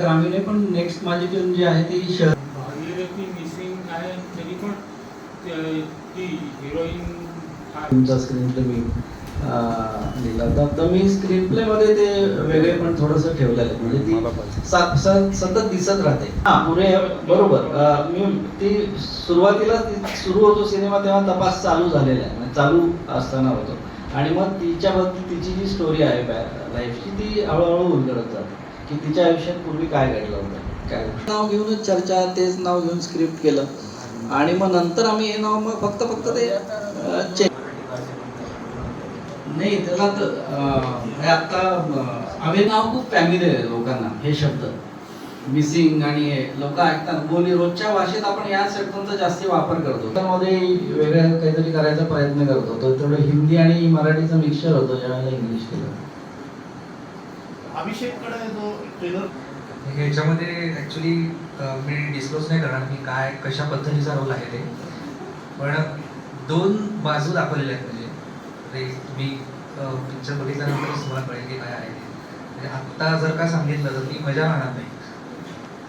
ग्रामीण आहे पण नेक्स्ट माझी फिल्म जी आहे ती शहर. मिसिंग आहे तरी पण ते- हिरोईन तुमचा स्क्रीन प्ले मी लिहिला होता. तर मी स्क्रीन प्ले मध्ये ते वेगळे पण थोडस ठेवलेलं आहे. म्हणजे ती सतत दिसत राहते. हा पुरे बरोबर. मी ती सुरुवातीला सुरू होतो सिनेमा तेव्हा तपास चालू झालेला आहे. म्हणजे चालू असताना होतो. आणि मग तिच्याबद्दल तिची जी स्टोरी आहे लाईफची ती हळूहळू उलगडत जाते. की तिच्या आयुष्यात पूर्वी काय घडलं होतं? काय नाव घेऊनच चर्चा तेच नाव घेऊन स्क्रिप्ट केलं. आणि मग नंतर आम्ही हे नाव मग फक्त फक्त ते चेक नाही त्याला तर हे आता आम्ही नाव खूप फॅमिली आहे लोकांना हे शब्द. मिसिंग आणि हे लोक ऐकतात. बोली रोजच्या भाषेत आपण या शब्दांचा जास्ती वापर करतो. त्यामध्ये वेगळं काहीतरी करायचा प्रयत्न करतो. तर तेवढं हिंदी आणि मराठीचं मिक्सचर होतं ज्यावेळेला इंग्लिश केलं. अभिषेककडे जो ट्रेलर. ह्याच्यामध्ये ॲक्च्युली मी डिस्क्लोज नाही करणार की काय कशा पद्धतीचा रोल आहे ते. पण दोन बाजू दाखवलेल्या आहेत म्हणजे. तुम्ही पिक्चर बघितल्यानंतरच तुम्हाला कळेल की काय आहे ते. म्हणजे आत्ता जर का सांगितलं तर ती मजा राहणार नाही.